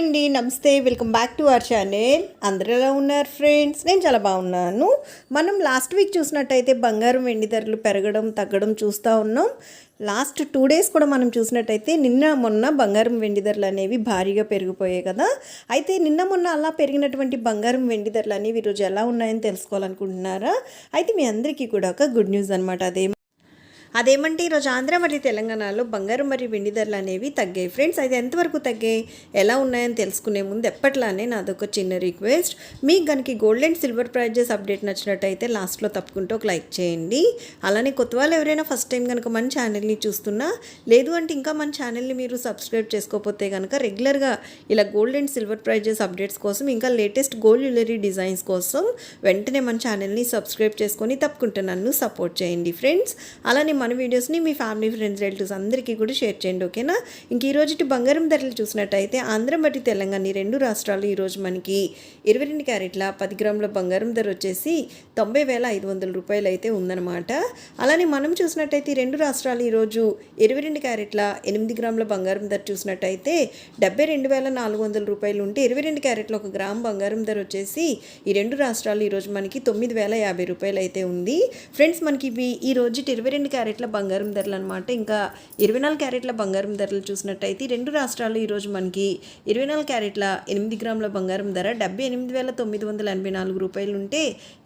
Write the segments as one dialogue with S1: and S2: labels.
S1: అండి నమస్తే welcome back to our channel. అందరూ ఎలా ఉన్నారు ఫ్రెండ్స్? నేను చాలా బాగున్నాను. మనం లాస్ట్ వీక్ చూసినట్టయితే బంగారం వెండి ధరలు పెరగడం తగ్గడం చూస్తూ ఉన్నాం. లాస్ట్ టూ డేస్ కూడా మనం చూసినట్టయితే నిన్న మొన్న బంగారం వెండి ధరలు అనేవి భారీగా పెరిగిపోయాయి కదా. అయితే నిన్న మొన్న అలా పెరిగినటువంటి బంగారం వెండి ధరలు అనేవి ఈరోజు ఎలా ఉన్నాయని తెలుసుకోవాలనుకుంటున్నారా? అయితే మీ అందరికీ కూడా ఒక గుడ్ న్యూస్ అనమాట అదే అదేమంటే ఈరోజు ఆంధ్ర మరియు తెలంగాణలో బంగారం మరియు వెండి ధరలు అనేవి తగ్గాయి. ఫ్రెండ్స్ అయితే ఎంతవరకు తగ్గాయి? ఎలా ఉన్నాయని తెలుసుకునే ముందు ఎప్పట్లానే నాదొక చిన్న రిక్వెస్ట్. మీకు కనుక gold and silver prizes update నచ్చినట్టయితే లాస్ట్లో తప్పుకుంటూ ఒక లైక్ చేయండి. అలానే కొత్త వాళ్ళు ఎవరైనా ఫస్ట్ టైం కనుక మన ఛానల్ని చూస్తున్నా లేదు అంటే ఇంకా మన ఛానల్ని మీరు సబ్స్క్రైబ్ చేసుకోకపోతే కనుక రెగ్యులర్గా ఇలా gold and silver prizes updates కోసం ఇంకా లేటెస్ట్ గోల్డ్ జ్యువెలరీ డిజైన్స్ కోసం వెంటనే మన ఛానల్ని సబ్స్క్రైబ్ చేసుకొని తప్పకుండా నన్ను సపోర్ట్ చేయండి. ఫ్రెండ్స్ అలానే మన వీడియోస్ని మీ ఫ్యామిలీ ఫ్రెండ్స్ రిలేటివ్స్ అందరికీ కూడా షేర్ చేయండి ఓకేనా? ఇంక ఈ రోజు బంగారం ధరలు చూసినట్టయితే ఆంధ్ర మరియు తెలంగాణ ఈ రెండు రాష్ట్రాలు ఈరోజు మనకి ఇరవై రెండు క్యారెట్ల పది గ్రాముల బంగారం ధర వచ్చేసి తొంభై వేల ఐదు వందల రూపాయలు అయితే ఉందన్నమాట. అలానే మనం చూసినట్టయితే ఈ రెండు రాష్ట్రాలు ఈరోజు ఇరవై రెండు క్యారెట్ల ఎనిమిది గ్రాముల బంగారం ధర చూసినట్టయితే డెబ్బై రెండు వేల నాలుగు వందల రూపాయలు ఉంటే ఇరవై రెండు క్యారెట్ల ఒక గ్రామ్ బంగారం ధర వచ్చేసి ఈ రెండు రాష్ట్రాలు ఈరోజు మనకి తొమ్మిది వేల యాభై రూపాయలు అయితే ఉంది. ఫ్రెండ్స్ మనకి ఇవి ఈ రోజు ఇరవై రెండు క్యారెట్ క్యారెట్ల బంగారం ధరలు అనమాట ఇంకా ఇరవై నాలుగు క్యారెట్ల బంగారం ధరలు చూసినట్టయితే రెండు రాష్ట్రాలు ఈరోజు మనకి ఇరవై నాలుగు క్యారెట్ల ఎనిమిది గ్రాముల బంగారం ధర డెబ్బై ఎనిమిది వేల తొమ్మిది వందల ఎనభై నాలుగు రూపాయలు ఉంటే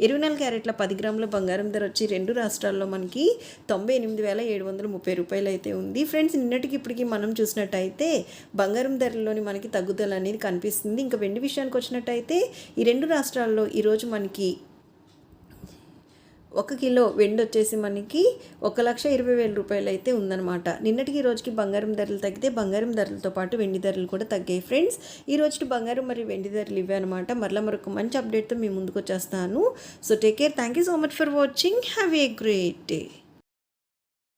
S1: ఇరవై నాలుగు క్యారెట్ల పది గ్రాముల బంగారం ధర వచ్చి రెండు రాష్ట్రాల్లో మనకి తొంభై ఎనిమిది వేల ఏడు వందల ముప్పై రూపాయలు అయితే ఉంది. ఫ్రెండ్స్ నిన్నటికి ఇప్పటికి మనం చూసినట్టయితే బంగారం ధరల్లోని మనకి తగ్గుదల అనేది కనిపిస్తుంది. ఇంకా వెండి విషయానికి వచ్చినట్టయితే ఈ రెండు రాష్ట్రాల్లో ఈరోజు మనకి ఒక కిలో వెండి వచ్చేసి మనకి ఒక లక్ష ఇరవై వేల రూపాయలు అయితే ఉందన్నమాట. నిన్నటికి ఈ రోజుకి బంగారం ధరలు తగ్గితే బంగారం ధరలతో పాటు వెండి ధరలు కూడా తగ్గాయి ఫ్రెండ్స్. ఈ రోజుకి బంగారం మరియు వెండి ధరలు ఇవే అనమాట మరలా మరొక మంచి అప్డేట్తో మీ ముందుకు వచ్చేస్తాను. So take care thank you so much for watching have a great day